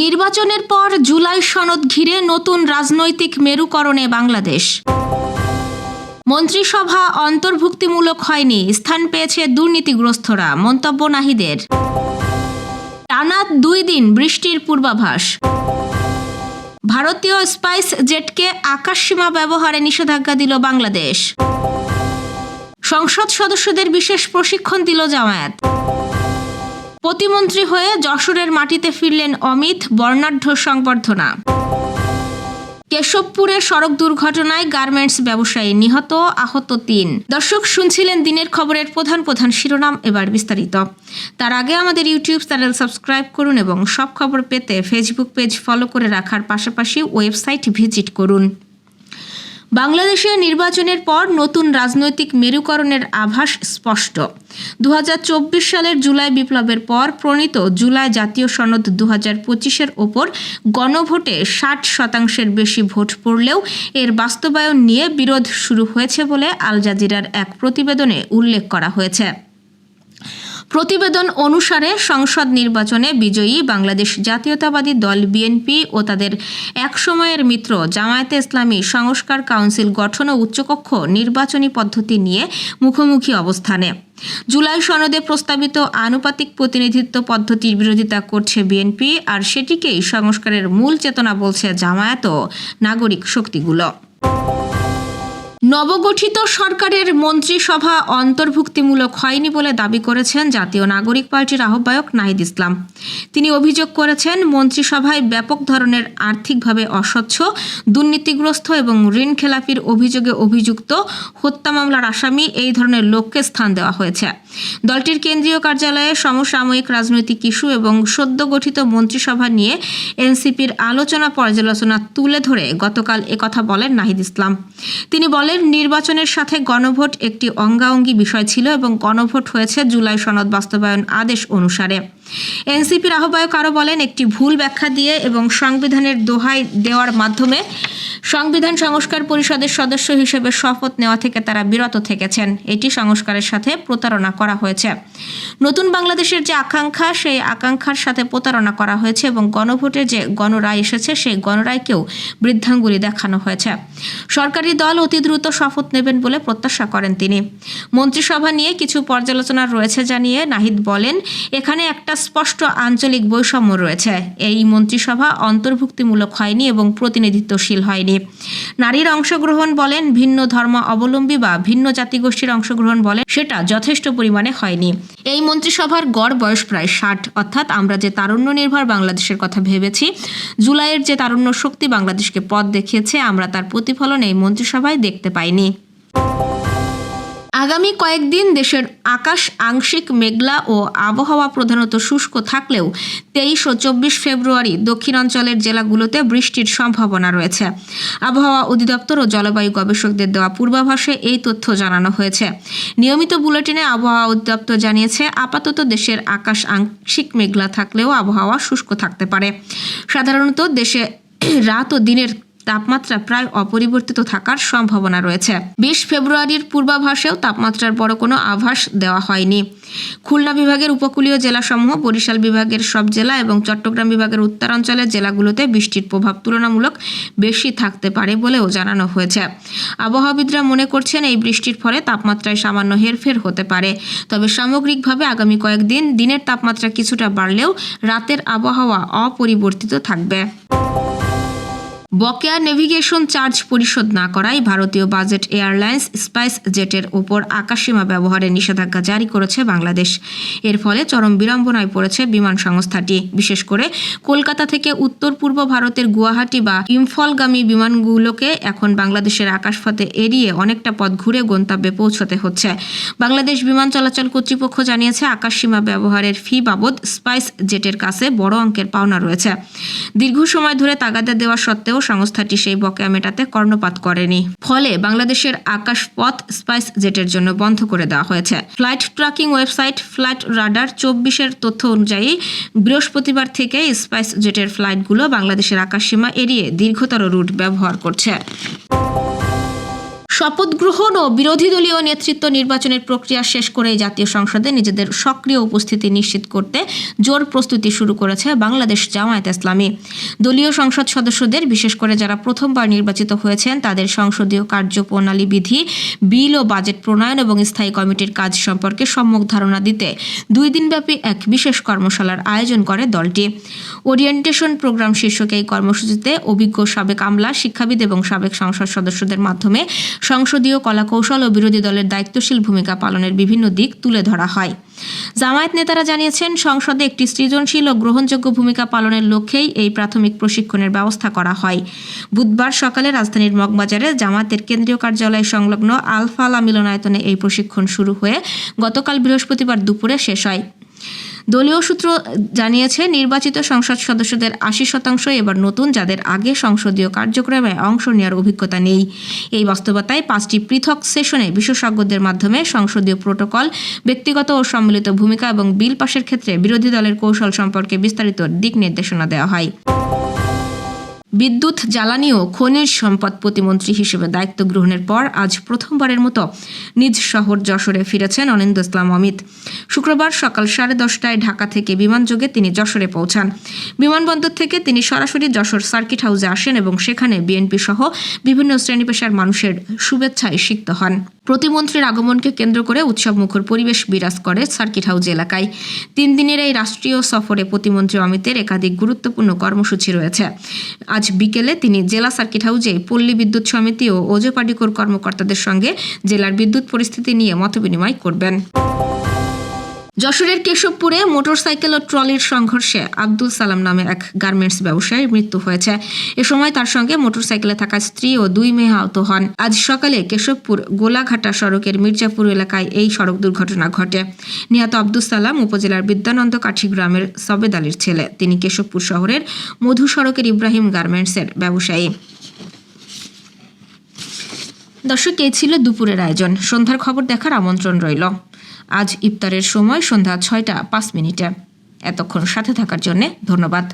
নির্বাচনের পর জুলাই সনদ ঘিরে নতুন রাজনৈতিক মেরুকরণে বাংলাদেশ। মন্ত্রিসভা অন্তর্ভুক্তিমূলক হয়নি, স্থান পেয়েছে দুর্নীতিগ্রস্তরা, মন্তব্য নাহিদের। টানা দুই দিন বৃষ্টির পূর্বাভাস। ভারতীয় স্পাইস জেটকে আকাশসীমা ব্যবহারে নিষেধাজ্ঞা দিল বাংলাদেশ। সংসদ সদস্যদের বিশেষ প্রশিক্ষণ দিল জামায়াত। প্রতিমন্ত্রী হয়ে যশোরের মাটিতে ফিরলেন অমিত, বর্ণাঢ্য সংবর্ধনা। কেশবপুরে সড়ক দুর্ঘটনায় গার্মেন্টস ব্যবসায়ী নিহত, আহত তিন। দর্শক, শুনছিলেন দিনের খবরের প্রধান প্রধান শিরোনাম, এবার বিস্তারিত। তার আগে আমাদের ইউটিউব চ্যানেল সাবস্ক্রাইব করুন এবং সব খবর পেতে ফেসবুক পেজ ফলো করে রাখার পাশাপাশি ওয়েবসাইট ভিজিট করুন। বাংলাদেশে নির্বাচনের পর নতুন রাজনৈতিক মেরুকরণের আভাস স্পষ্ট। দু হাজার চব্বিশ সালের জুলাই বিপ্লবের পর প্রণীত জুলাই জাতীয় সনদ দু হাজার পঁচিশের ওপর গণভোটে ষাট শতাংশের বেশি ভোট পড়লেও এর বাস্তবায়ন নিয়ে বিরোধ শুরু হয়েছে বলে আল জাজিরার এক প্রতিবেদনে উল্লেখ করা হয়েছে। প্রতিবেদন অনুসারে সংসদ নির্বাচনে বিজয়ী বাংলাদেশ জাতীয়তাবাদী দল বিএনপি ও তাদের একসময়ের মিত্র জামায়াতে ইসলামী সংস্কার কাউন্সিল গঠন ও উচ্চকক্ষ নির্বাচনী পদ্ধতি নিয়ে মুখোমুখি অবস্থানে। জুলাই সনদে প্রস্তাবিত আনুপাতিক প্রতিনিধিত্ব পদ্ধতির বিরোধিতা করছে বিএনপি, আর সেটিকেই সংস্কারের মূল চেতনা বলছে জামায়াত ও নাগরিক শক্তিগুলো। নবগঠিত সরকারের মন্ত্রিসভা অন্তর্ভুক্তিমূলক হয়নি বলে দাবি করেছেন জাতীয় নাগরিক পার্টির আহ্বায়ক নাহিদ ইসলাম। তিনি অভিযোগ করেছেন, মন্ত্রিসভায় ব্যাপক ধরনের আর্থিকভাবে অস্বচ্ছ, দুর্নীতিগ্রস্ত এবং ঋণ খেলাপির অভিযোগে অভিযুক্ত হত্যা মামলার আসামি এই ধরনের লোককে স্থান দেওয়া হয়েছে। দলটির কেন্দ্রীয় কার্যালয়ে সমসাময়িক রাজনৈতিক ইস্যু এবং সদ্য গঠিত মন্ত্রিসভা নিয়ে এনসিপির আলোচনা পর্যালোচনা তুলে ধরে গতকাল একথা বলেন নাহিদ ইসলাম। তিনি বলেন নির্বাচনের সাথে গণভোট একটি অঙ্গাঙ্গী বিষয় ছিল এবং গণভোট হয়েছে জুলাই সনদ বাস্তবায়ন আদেশ অনুসারে। এনসিপির আহ্বায়ক আরও বলেন, একটি ভুল ব্যাখ্যা দিয়ে এবং সংবিধানের দোহাই দেওয়ার মাধ্যমে সংবিধান সংস্কার পরিষদের সদস্য হিসেবে শপথ নেওয়া থেকে তারা বিরত থেকেছেন। এটি সংস্কারের সাথে প্রতারণা করা হয়েছে। নতুন বাংলাদেশের যে আকাঙ্ক্ষা, সেই আকাঙ্ক্ষার সাথে প্রতারণা করা হয়েছে এবং গণভোটে যে গণরায় এসেছে, সেই গণরায়কেও বৃদ্ধাঙ্গুলি দেখানো হয়েছে। সরকারি দল অতি দ্রুত শপথ নেবেন বলে প্রত্যাশা করেন তিনি। মন্ত্রিসভা নিয়ে কিছু পর্যালোচনা রয়েছে জানিয়ে নাহিদ বলেন, এখানে একটা স্পষ্ট আঞ্চলিক বৈষম্য রয়েছে। এই মন্ত্রিসভা অন্তর্ভুক্তিমূলক হয়নি এবং প্রতিনিধিত্বশীল হয়নি। নারীর অংশগ্রহণ বলেন, ভিন্ন ধর্ম অবলম্বী বা ভিন্ন জাতিগোষ্ঠীর অংশগ্রহণ বলেন, সেটা যথেষ্ট পরিমাণে হয়নি। এই মন্ত্রিসভার গড় বয়স প্রায় ষাট, অর্থাৎ আমরা যে তারুণ্য নির্ভর বাংলাদেশের কথা ভেবেছি, জুলাইয়ের যে তারুণ্য শক্তি বাংলাদেশকে পথ দেখিয়েছে, আমরা তার প্রতিফলন এই মন্ত্রিসভায় দেখতে পাইনি। আগামী কয়েকদিন দেশের আকাশ আংশিক মেঘলা ও আবহাওয়া প্রধানত শুষ্ক থাকলেও তেইশ ও চব্বিশ ফেব্রুয়ারি দক্ষিণাঞ্চলের জেলাগুলোতে বৃষ্টির সম্ভাবনা রয়েছে। আবহাওয়া অধিদপ্তর ও জলবায়ু গবেষকদের দেওয়া পূর্বাভাসে এই তথ্য জানানো হয়েছে। নিয়মিত বুলেটিনে আবহাওয়া অধিদপ্তর জানিয়েছে, আপাতত দেশের আকাশ আংশিক মেঘলা থাকলেও আবহাওয়া শুষ্ক থাকতে পারে। সাধারণত দেশে রাত ও দিনের তাপমাত্রা প্রায় অপরিবর্তিত থাকার সম্ভাবনা রয়েছে। বিশ ফেব্রুয়ারির পূর্বাভাসেও তাপমাত্রার বড় কোনো আভাস দেওয়া হয়নি। খুলনা বিভাগের উপকূলীয় জেলাসমূহ, বরিশাল বিভাগের সব জেলা এবং চট্টগ্রাম বিভাগের উত্তরাঞ্চলের জেলাগুলোতে বৃষ্টির প্রভাব তুলনামূলক বেশি থাকতে পারে বলেও জানানো হয়েছে। আবহাওয়াবিদরা মনে করছেন এই বৃষ্টির ফলে তাপমাত্রায় সামান্য হেরফের হতে পারে। তবে সামগ্রিকভাবে আগামী কয়েকদিন দিনের তাপমাত্রা কিছুটা বাড়লেও রাতের আবহাওয়া অপরিবর্তিত থাকবে। বকেয়া নেভিগেশন চার্জ পরিশোধ না করায় ভারতীয় বাজেট এয়ারলাইন্স স্পাইস জেটের ওপর আকাশসীমা ব্যবহারের নিষেধাজ্ঞা জারি করেছে বাংলাদেশ। এর ফলে চরম বিড়ম্বনায় পড়েছে বিমান সংস্থাটি। বিশেষ করে কলকাতা থেকে উত্তর পূর্ব ভারতের গুয়াহাটি বা ইম্ফলগামী বিমানগুলোকে এখন বাংলাদেশের আকাশপথে এড়িয়ে অনেকটা পথ ঘুরে গন্তব্যে পৌঁছতে হচ্ছে। বাংলাদেশ বিমান চলাচল কর্তৃপক্ষ জানিয়েছে, আকাশসীমা ব্যবহারের ফি বাবদ স্পাইস জেটের কাছে বড় অঙ্কের পাওনা রয়েছে। দীর্ঘ সময় ধরে তাগাদা দেওয়া সত্ত্বেও সংস্থাটি সেই বকেয়া মেটাতে কর্ণপাত করেনি। ফলে বাংলাদেশের আকাশপথ স্পাইস জেটের জন্য বন্ধ করে দেওয়া হয়েছে। Flight tracking website flight radar চব্বিশের তথ্য অনুযায়ী বৃহস্পতিবার থেকে স্পাইস জেটের ফ্লাইটগুলো বাংলাদেশের আকাশসীমা এড়িয়ে দীর্ঘতর রুট ব্যবহার করছে। শপথ গ্রহণ ও বিরোধী দলীয় নেতৃত্ব নির্বাচনের প্রক্রিয়া শেষ করে জাতীয় সংসদে নিজেদের সক্রিয় উপস্থিতি নিশ্চিত করতে জোর প্রস্তুতি শুরু করেছে বাংলাদেশ জামায়াত ইসলামী। দলীয় সংসদ সদস্যদের, বিশেষ করে যারা প্রথমবার নির্বাচিত হয়েছেন, তাদের সংসদীয় কার্যপ্রণালী বিধি, বিল ও বাজেট প্রণয়ন এবং স্থায়ী কমিটির কাজ সম্পর্কে সম্যক ধারণা দিতে দুই দিনব্যাপী এক বিশেষ কর্মশালার আয়োজন করে দলটি। ওরিয়েন্টেশন প্রোগ্রাম শীর্ষক এই কর্মসূচিতে অভিজ্ঞ সাবেক আমলা, শিক্ষাবিদ এবং সাবেক সংসদ সদস্যদের মাধ্যমে সংসদীয় কলাকৌশল ও বিরোধী দলের দায়িত্বশীল ভূমিকা পালনের বিভিন্ন দিক তুলে ধরা হয়। জামায়াত নেতারা জানিয়েছেন, সংসদে একটি সৃজনশীল ও গ্রহণযোগ্য ভূমিকা পালনের লক্ষ্যেই এই প্রাথমিক প্রশিক্ষণের ব্যবস্থা করা হয়। বুধবার সকালে রাজধানীর মগবাজারে জামায়াতের কেন্দ্রীয় কার্যালয় সংলগ্ন আলফালা মিলনায়তনে এই প্রশিক্ষণ শুরু হয়ে গতকাল বৃহস্পতিবার দুপুরে শেষ হয়। দলীয় সূত্র জানিয়েছে, নির্বাচিত সংসদ সদস্যদের আশি শতাংশ এবার নতুন, যাদের আগে সংসদীয় কার্যক্রমে অংশ নেওয়ার অভিজ্ঞতা নেই। এই বাস্তবতায় পাঁচটি পৃথক সেশনে বিশেষজ্ঞদের মাধ্যমে সংসদীয় প্রোটোকল, ব্যক্তিগত ও সম্মিলিত ভূমিকা এবং বিল পাশের ক্ষেত্রে বিরোধী দলের কৌশল সম্পর্কে বিস্তারিত দিক নির্দেশনা দেওয়া হয়। বিদ্যুৎ, জ্বালানি ও খনিজ সম্পদ প্রতিমন্ত্রী হিসেবে দায়িত্ব গ্রহণের পর আজ প্রথমবারের মতো নিজ শহর যশোরে ফিরেছেন অনিন্দ ইসলাম অমিত। শুক্রবার সকাল সাড়ে দশটায় ঢাকা থেকে বিমানযোগে তিনি যশোরে পৌঁছান। বিমানবন্দর থেকে তিনি সরাসরি যশোর সার্কিট হাউসে আসেন এবং সেখানে বিএনপি সহ বিভিন্ন শ্রেণি পেশার মানুষের শুভেচ্ছায় সিক্ত হন। প্রতিমন্ত্রীর আগমনকে কেন্দ্র করে উৎসবমুখর পরিবেশ বিরাজ করে সার্কিট হাউস এলাকায়। তিন দিনের এই রাষ্ট্রীয় সফরে প্রতিমন্ত্রী অমিতের একাধিক গুরুত্বপূর্ণ কর্মসূচি রয়েছে। আজ বিকেলে তিনি জেলা সার্কিট হাউজে পল্লী বিদ্যুৎ সমিতি ও ওজপাডিকর কর্মকর্তাদের সঙ্গে জেলার বিদ্যুৎ পরিস্থিতি নিয়ে মত বিনিময় করবেন। যশোরের কেশবপুরে মোটরসাইকেল ও ট্রলির সংঘর্ষে আব্দুল সালাম নামে এক গার্মেন্টস ব্যবসায়ীর মৃত্যু হয়েছে। এ সময় তার সঙ্গে মোটরসাইকেলে থাকা স্ত্রী ও দুই মেয়ে আহত হন। আজ সকালে কেশবপুর গোলাঘাটা সড়কের মির্জাপুর এলাকায় এই সড়ক দুর্ঘটনা ঘটে। নিহত আব্দুল সালাম উপজেলার বিদ্যানন্দ কাঠি গ্রামের সবেদ আলীর ছেলে। তিনি কেশবপুর শহরের মধু সড়কের ইব্রাহিম গার্মেন্টসের ব্যবসায়ী। দর্শক, এই ছিল দুপুরের আয়োজন। সন্ধ্যার খবর দেখার আমন্ত্রণ রইল। আজ ইফতারের সময় সন্ধ্যা ছয়টা পাঁচ মিনিটে। এতক্ষণ সাথে থাকার জন্য ধন্যবাদ।